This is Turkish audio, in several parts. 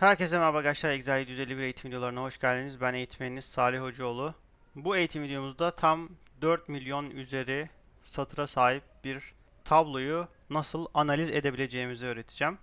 Herkese merhaba arkadaşlar. Excel 751 eğitim videolarına hoş geldiniz. Ben eğitmeniniz Salih Hocaoğlu. Bu eğitim videomuzda tam 4 milyon üzeri satıra sahip bir tabloyu nasıl analiz edebileceğimizi öğreteceğim.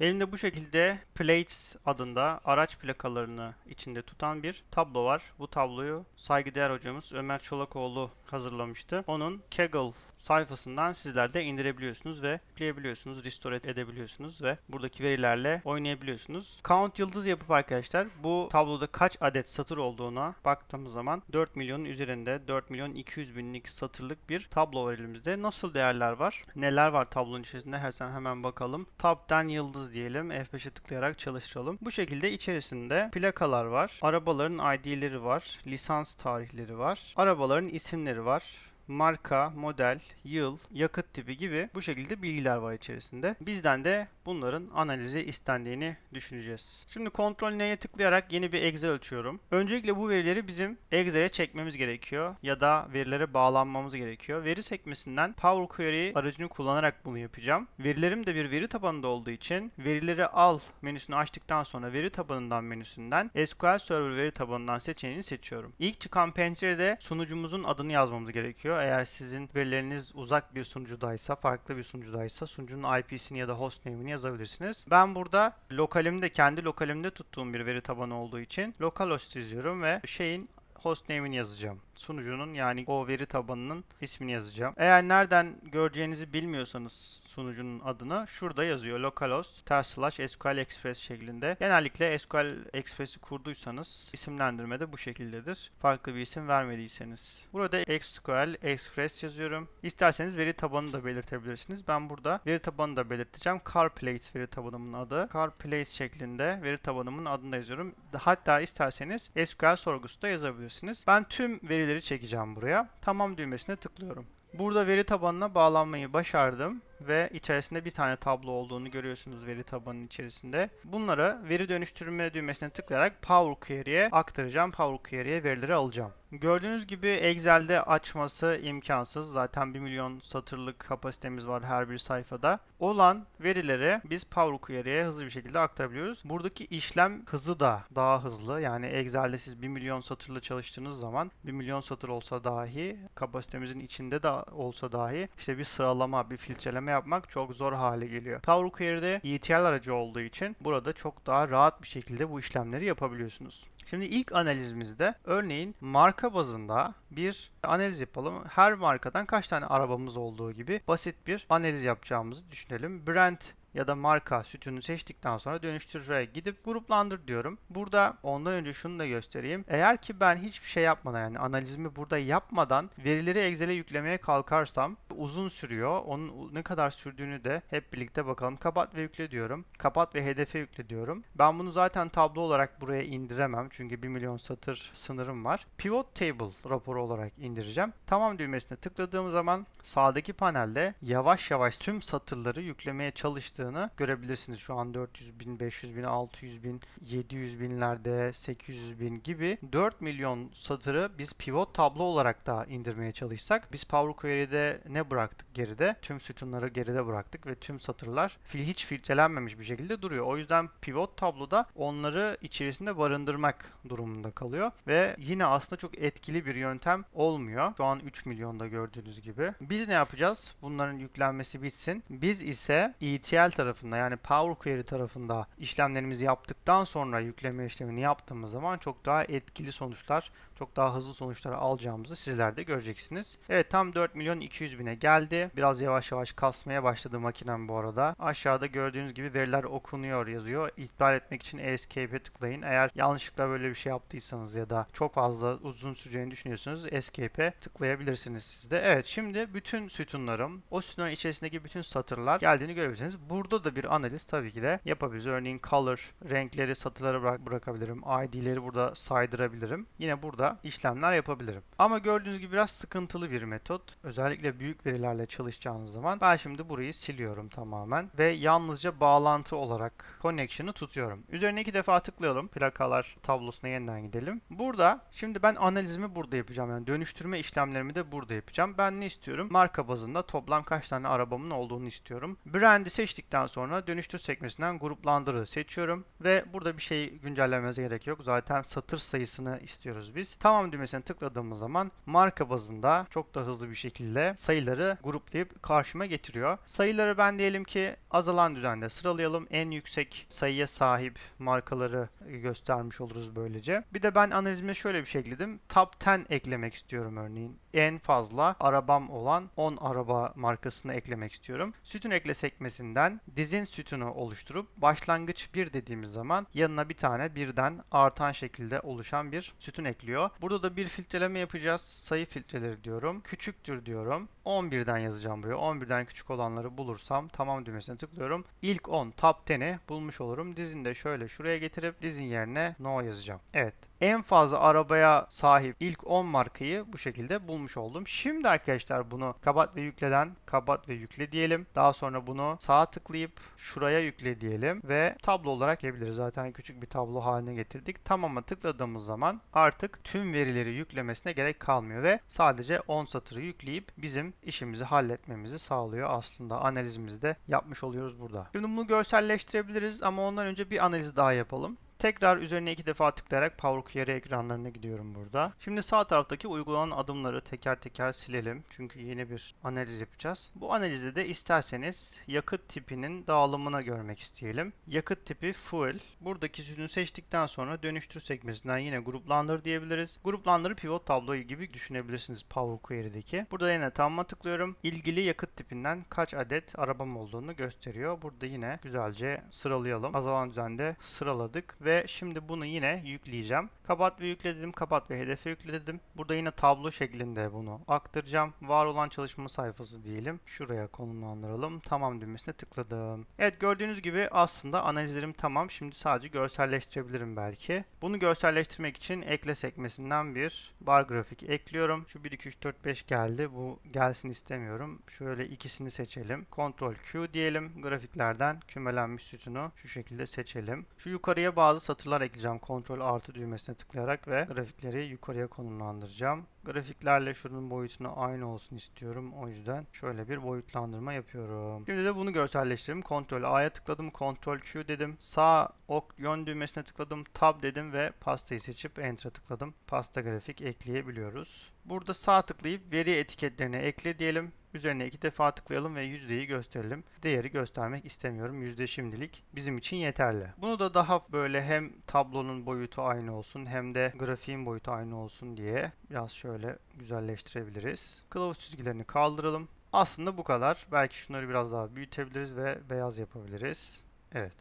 Elinde bu şekilde Plates adında araç plakalarını içinde tutan bir tablo var. Bu tabloyu saygıdeğer hocamız Ömer Çolakoğlu hazırlamıştı. Onun Kaggle sayfasından sizler de indirebiliyorsunuz ve yükleyebiliyorsunuz, restore edebiliyorsunuz ve buradaki verilerle oynayabiliyorsunuz. Count yıldız yapıp arkadaşlar bu tabloda kaç adet satır olduğuna baktığımız zaman 4 milyonun üzerinde 4 milyon 200 binlik satırlık bir tablo var elimizde. Nasıl değerler var? Neler var tablonun içerisinde? Hemen hemen bakalım. Tab'den yıldız diyelim. F5'e tıklayarak çalıştıralım. Bu şekilde içerisinde plakalar var. Arabaların ID'leri var. Lisans tarihleri var. Arabaların isimleri var marka, model, yıl, yakıt tipi gibi bu şekilde bilgiler var içerisinde. Bizden de bunların analizi istendiğini düşüneceğiz. Şimdi kontrol neye tıklayarak yeni bir Excel ölçüyorum. Öncelikle bu verileri bizim Excel'e çekmemiz gerekiyor ya da verilere bağlanmamız gerekiyor. Veri sekmesinden Power Query aracını kullanarak bunu yapacağım. Verilerim de bir veri tabanında olduğu için verileri al menüsünü açtıktan sonra veri tabanından menüsünden SQL Server veri tabanından seçeneğini seçiyorum. İlk çıkan pencerede sunucumuzun adını yazmamız gerekiyor. Eğer sizin verileriniz uzak bir sunucudaysa, farklı bir sunucudaysa sunucunun IP'sini ya da hostname'ini yazabilirsiniz. Ben burada lokalimde, kendi lokalimde tuttuğum bir veri tabanı olduğu için localhost yazıyorum ve şeyin hostname'ini yazacağım. Sunucunun yani o veri tabanının ismini yazacağım. Eğer nereden göreceğinizi bilmiyorsanız sunucunun adını şurada yazıyor. localhost ters slash SQL Express şeklinde. Genellikle SQL Express'i kurduysanız isimlendirme de bu şekildedir. Farklı bir isim vermediyseniz. Burada SQL Express yazıyorum. İsterseniz veri tabanını da belirtebilirsiniz. Ben burada veri tabanını da belirteceğim. CarPlates veri tabanımın adı. CarPlates şeklinde veri tabanımın adını da yazıyorum. Hatta isterseniz SQL sorgusu da yazabilirsiniz. Ben tüm verileri çekeceğim buraya. Tamam düğmesine tıklıyorum. Burada veri tabanına bağlanmayı başardım ve içerisinde bir tane tablo olduğunu görüyorsunuz veri tabanının içerisinde. Bunları veri dönüştürme düğmesine tıklayarak Power Query'e aktaracağım. Power Query'e verileri alacağım. Gördüğünüz gibi Excel'de açması imkansız. Zaten 1 milyon satırlık kapasitemiz var her bir sayfada. Olan verileri biz Power Query'e hızlı bir şekilde aktarabiliyoruz. Buradaki işlem hızı da daha hızlı. Yani Excel'de siz 1 milyon satırla çalıştığınız zaman 1 milyon satır olsa dahi kapasitemizin içinde de olsa dahi işte bir sıralama, bir filtreleme yapmak çok zor hale geliyor. Power Query'de ETL aracı olduğu için burada çok daha rahat bir şekilde bu işlemleri yapabiliyorsunuz. Şimdi ilk analizimizde örneğin marka bazında bir analiz yapalım. Her markadan kaç tane arabamız olduğu gibi basit bir analiz yapacağımızı düşünelim. Brand ya da marka sütunu seçtikten sonra dönüştürücüye gidip gruplandır diyorum. Burada ondan önce şunu da göstereyim. Eğer ki ben hiçbir şey yapmadan yani analizimi burada yapmadan verileri Excel'e yüklemeye kalkarsam uzun sürüyor. Onun ne kadar sürdüğünü de hep birlikte bakalım. Kapat ve yükle diyorum. Kapat ve hedefe yükle diyorum. Ben bunu zaten tablo olarak buraya indiremem. Çünkü 1 milyon satır sınırım var. Pivot Table raporu olarak indireceğim. Tamam düğmesine tıkladığım zaman sağdaki panelde yavaş yavaş tüm satırları yüklemeye çalıştığı çalıştığını görebilirsiniz. Şu an 400 bin, 500 bin, 600 bin, 700 binlerde, 800 bin gibi 4 milyon satırı biz pivot tablo olarak da indirmeye çalışsak biz Power Query'de ne bıraktık geride? Tüm sütunları geride bıraktık ve tüm satırlar fil hiç filtrelenmemiş bir şekilde duruyor. O yüzden pivot tabloda onları içerisinde barındırmak durumunda kalıyor ve yine aslında çok etkili bir yöntem olmuyor. Şu an 3 milyonda gördüğünüz gibi. Biz ne yapacağız? Bunların yüklenmesi bitsin. Biz ise ETL tarafında yani Power Query tarafında işlemlerimizi yaptıktan sonra yükleme işlemini yaptığımız zaman çok daha etkili sonuçlar, çok daha hızlı sonuçlar alacağımızı sizler de göreceksiniz. Evet tam 4 milyon 200 bine geldi. Biraz yavaş yavaş kasmaya başladı makinem bu arada. Aşağıda gördüğünüz gibi veriler okunuyor yazıyor. İptal etmek için Escape'e tıklayın. Eğer yanlışlıkla böyle bir şey yaptıysanız ya da çok fazla uzun süreceğini düşünüyorsanız Escape'e tıklayabilirsiniz siz de. Evet şimdi bütün sütunlarım, o sütunların içerisindeki bütün satırlar geldiğini görebilirsiniz. Bu burada da bir analiz tabii ki de yapabiliriz. Örneğin color, renkleri satırlara bırak bırakabilirim. ID'leri burada saydırabilirim. Yine burada işlemler yapabilirim. Ama gördüğünüz gibi biraz sıkıntılı bir metot. Özellikle büyük verilerle çalışacağınız zaman ben şimdi burayı siliyorum tamamen ve yalnızca bağlantı olarak connection'ı tutuyorum. Üzerine iki defa tıklayalım. Plakalar tablosuna yeniden gidelim. Burada şimdi ben analizimi burada yapacağım. Yani dönüştürme işlemlerimi de burada yapacağım. Ben ne istiyorum? Marka bazında toplam kaç tane arabamın olduğunu istiyorum. Brand'i seçtikten sonra dönüştür sekmesinden gruplandırı seçiyorum ve burada bir şey güncellememize gerek yok. Zaten satır sayısını istiyoruz biz. Tamam düğmesine tıkladığımız zaman marka bazında çok da hızlı bir şekilde sayıları gruplayıp karşıma getiriyor. Sayıları ben diyelim ki azalan düzende sıralayalım. En yüksek sayıya sahip markaları göstermiş oluruz böylece. Bir de ben analizime şöyle bir şey ekledim. Top 10 eklemek istiyorum örneğin. En fazla arabam olan 10 araba markasını eklemek istiyorum. Sütun ekle sekmesinden dizin sütunu oluşturup başlangıç 1 dediğimiz zaman yanına bir tane birden artan şekilde oluşan bir sütun ekliyor. Burada da bir filtreleme yapacağız. Sayı filtreleri diyorum. Küçüktür diyorum. 11'den yazacağım buraya. 11'den küçük olanları bulursam tamam düğmesine tıklıyorum. İlk 10 top 10'i bulmuş olurum. Dizini de şöyle şuraya getirip dizin yerine no yazacağım. Evet. En fazla arabaya sahip ilk 10 markayı bu şekilde bulmuş oldum. Şimdi arkadaşlar bunu kapat ve yükleden kapat ve yükle diyelim. Daha sonra bunu sağa tıklayıp şuraya yükle diyelim ve tablo olarak yapabiliriz. Zaten küçük bir tablo haline getirdik. Tamam'a tıkladığımız zaman artık tüm verileri yüklemesine gerek kalmıyor ve sadece 10 satırı yükleyip bizim işimizi halletmemizi sağlıyor aslında. Analizimizi de yapmış oluyoruz burada. Şimdi bunu görselleştirebiliriz ama ondan önce bir analiz daha yapalım. Tekrar üzerine iki defa tıklayarak Power Query ekranlarına gidiyorum burada. Şimdi sağ taraftaki uygulanan adımları teker teker silelim. Çünkü yeni bir analiz yapacağız. Bu analizde de isterseniz yakıt tipinin dağılımına görmek isteyelim. Yakıt tipi fuel. Buradaki sütunu seçtikten sonra dönüştür sekmesinden yine gruplandır diyebiliriz. Gruplandırı pivot tablo gibi düşünebilirsiniz Power Query'deki. Burada yine tamama tıklıyorum. İlgili yakıt tipinden kaç adet arabam olduğunu gösteriyor. Burada yine güzelce sıralayalım. Azalan düzende sıraladık ve şimdi bunu yine yükleyeceğim. Kapat ve yükle dedim. Kapat ve hedefe yükle dedim. Burada yine tablo şeklinde bunu aktaracağım. Var olan çalışma sayfası diyelim. Şuraya konumlandıralım. Tamam düğmesine tıkladım. Evet gördüğünüz gibi aslında analizlerim tamam. Şimdi sadece görselleştirebilirim belki. Bunu görselleştirmek için ekle sekmesinden bir bar grafik ekliyorum. Şu 1 2 3 4 5 geldi. Bu gelsin istemiyorum. Şöyle ikisini seçelim. Ctrl Q diyelim. Grafiklerden kümelenmiş sütunu şu şekilde seçelim. Şu yukarıya bazı satırlar ekleyeceğim. Ctrl artı düğmesine tıklayarak ve grafikleri yukarıya konumlandıracağım. Grafiklerle şunun boyutunu aynı olsun istiyorum. O yüzden şöyle bir boyutlandırma yapıyorum. Şimdi de bunu görselleştirelim. Ctrl A'ya tıkladım. Ctrl Q dedim. Sağ ok yön düğmesine tıkladım. Tab dedim ve pastayı seçip Enter'a tıkladım. Pasta grafik ekleyebiliyoruz. Burada sağ tıklayıp veri etiketlerine ekle diyelim. Üzerine iki defa tıklayalım ve yüzdeyi gösterelim. Değeri göstermek istemiyorum. Yüzde şimdilik bizim için yeterli. Bunu da daha böyle hem tablonun boyutu aynı olsun hem de grafiğin boyutu aynı olsun diye biraz şöyle güzelleştirebiliriz. Kılavuz çizgilerini kaldıralım. Aslında bu kadar. Belki şunları biraz daha büyütebiliriz ve beyaz yapabiliriz. Evet.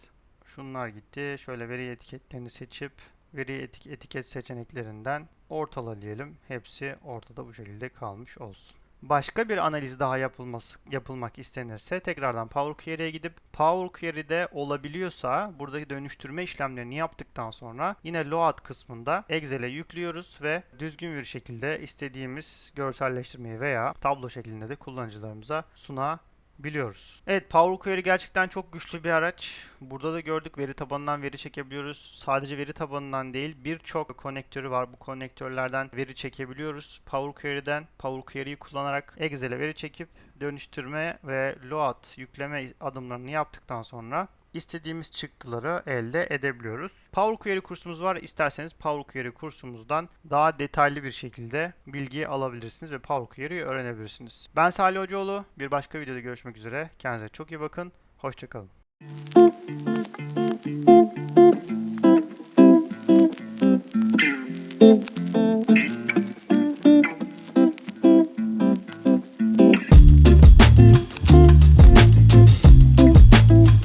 Şunlar gitti. Şöyle veri etiketlerini seçip veri etik etiket seçeneklerinden ortala diyelim. Hepsi ortada bu şekilde kalmış olsun. Başka bir analiz daha yapılması yapılmak istenirse tekrardan Power Query'e gidip Power Query'de olabiliyorsa buradaki dönüştürme işlemlerini yaptıktan sonra yine load kısmında Excel'e yüklüyoruz ve düzgün bir şekilde istediğimiz görselleştirmeyi veya tablo şeklinde de kullanıcılarımıza suna biliyoruz. Evet Power Query gerçekten çok güçlü bir araç. Burada da gördük veri tabanından veri çekebiliyoruz. Sadece veri tabanından değil birçok konektörü var. Bu konektörlerden veri çekebiliyoruz. Power Query'den Power Query'yi kullanarak Excel'e veri çekip dönüştürme ve load yükleme adımlarını yaptıktan sonra istediğimiz çıktıları elde edebiliyoruz. Power Query kursumuz var. İsterseniz Power Query kursumuzdan daha detaylı bir şekilde bilgi alabilirsiniz ve Power Query'yi öğrenebilirsiniz. Ben Salih Hocaoğlu. Bir başka videoda görüşmek üzere. Kendinize çok iyi bakın. Hoşçakalın.